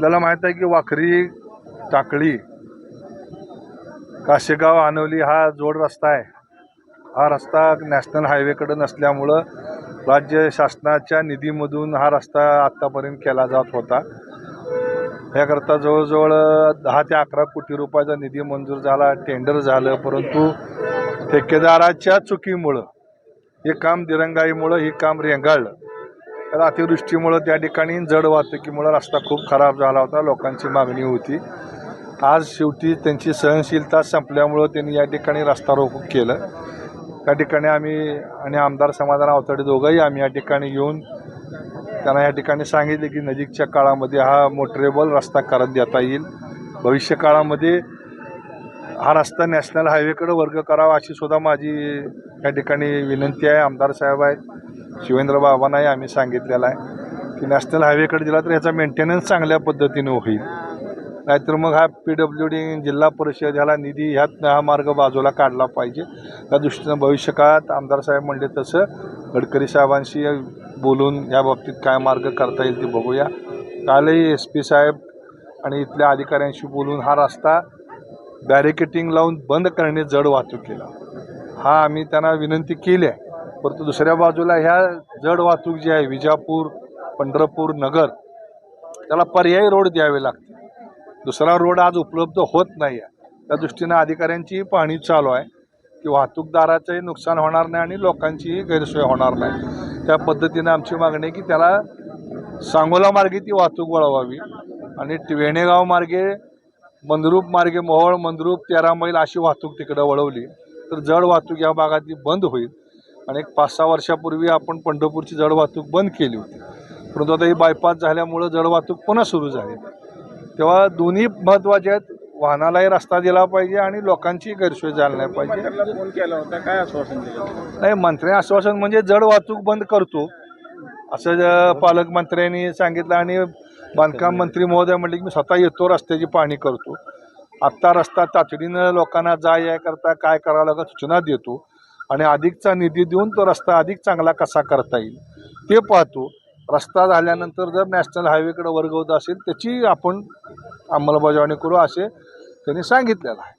आपल्याला माहीत आहे की वाखरी टाकळी काशेगाव आनवली हा जोड रस्ता आहे. हा रस्ता नॅशनल हायवेकडे नसल्यामुळं राज्य शासनाच्या निधीमधून हा रस्ता आत्तापर्यंत केला जात होता. याकरता जवळजवळ दहा ते अकरा कोटी रुपयाचा निधी मंजूर झाला टेंडर झालं परंतु ठेकेदाराच्या चुकीमुळं हे काम दिरंगाईमुळं हे काम रेंगाळलं. तर अतिवृष्टीमुळं त्या ठिकाणी जड वाहतुकीमुळं रस्ता खूप खराब झाला होता लोकांची मागणी होती. आज शेवटी त्यांची सहनशीलता संपल्यामुळं त्यांनी या ठिकाणी रस्ता रोको केलं. त्या ठिकाणी आम्ही आणि आमदार समाधान अवतडे दोघंही आम्ही या ठिकाणी येऊन त्यांना या ठिकाणी सांगितले की नजीकच्या काळामध्ये हा मोटरेबल रस्ता करत देता येईल. भविष्य काळामध्ये हा रस्ता नॅशनल हायवेकडे वर्ग करावा अशी सुद्धा माझी या ठिकाणी विनंती आहे. आमदार साहेब आहेत. शिवेंद्र बाबांनाही आम्ही सांगितलेलं आहे की नॅशनल हायवेकडे दिला तर ह्याचा मेंटेनन्स चांगल्या पद्धतीने होईल. नाहीतर मग हा पी डब्ल्यू डी जिल्हा परिषद ह्याला निधी ह्यात हा मार्ग बाजूला काढला पाहिजे. त्या दृष्टीनं भविष्यकाळात आमदार साहेब म्हणले तसं. गडकरी साहेबांशी बोलून या बाबतीत काय मार्ग करता येईल ते बघूया. कालही एस पी साहेब आणि इथल्या अधिकाऱ्यांशी बोलून हा रस्ता बॅरिकेटिंग लावून बंद करणे जड वाहतूक केला. हा आम्ही त्यांना विनंती केली आहे. परंतु दुसऱ्या बाजूला ह्या जड वाहतूक जी आहे विजापूर पंढरपूर नगर त्याला पर्यायी रोड द्यावे लागते दुसरा रोड आज उपलब्ध होत नाही आहे त्या दृष्टीनं अधिकाऱ्यांचीही पाहणी चालू आहे की वाहतूकदाराचंही नुकसान होणार नाही आणि लोकांचीही गैरसोय होणार नाही. त्या पद्धतीनं आमची मागणी आहे की त्याला सांगोला मार्गे ती वाहतूक वळवावी आणि वेणेगाव मार्गे मंद्रूप मार्गे मोहोळ मंद्रूप तेरा मैल अशी वाहतूक तिकडं वळवली तर जड वाहतूक या भागात ती बंद होईल. आणि एक पाच सहा वर्षापूर्वी आपण पंढरपूरची जड वाहतूक बंद केली होती. परंतु आता ही बायपास झाल्यामुळं जड वाहतूक पुन्हा सुरू झाली. तेव्हा दोन्ही महत्त्वाचे आहेत. वाहनालाही रस्ता दिला पाहिजे आणि लोकांची गैरसोय झाली नाही पाहिजे. फोन केला होता. काय आश्वासन दिलं? नाही मंत्री आश्वासन म्हणजे जड वाहतूक बंद करतो. असं पालकमंत्र्यांनी सांगितलं आणि बांधकाम मंत्री महोदय म्हणले की मी स्वतः येतो रस्त्याची पाहणी करतो. आत्ता रस्ता तातडीनं लोकांना जा या करता काय करावं लागत सूचना देतो. आणि अधिकचा निधी देऊन तो रस्ता अधिक चांगला कसा करता येईल ते पाहतो. रस्ता झाल्यानंतर जर नॅशनल हायवेकडे वर्ग होत असेल त्याची आपण अंमलबजावणी करू असे त्यांनी सांगितलेलं आहे.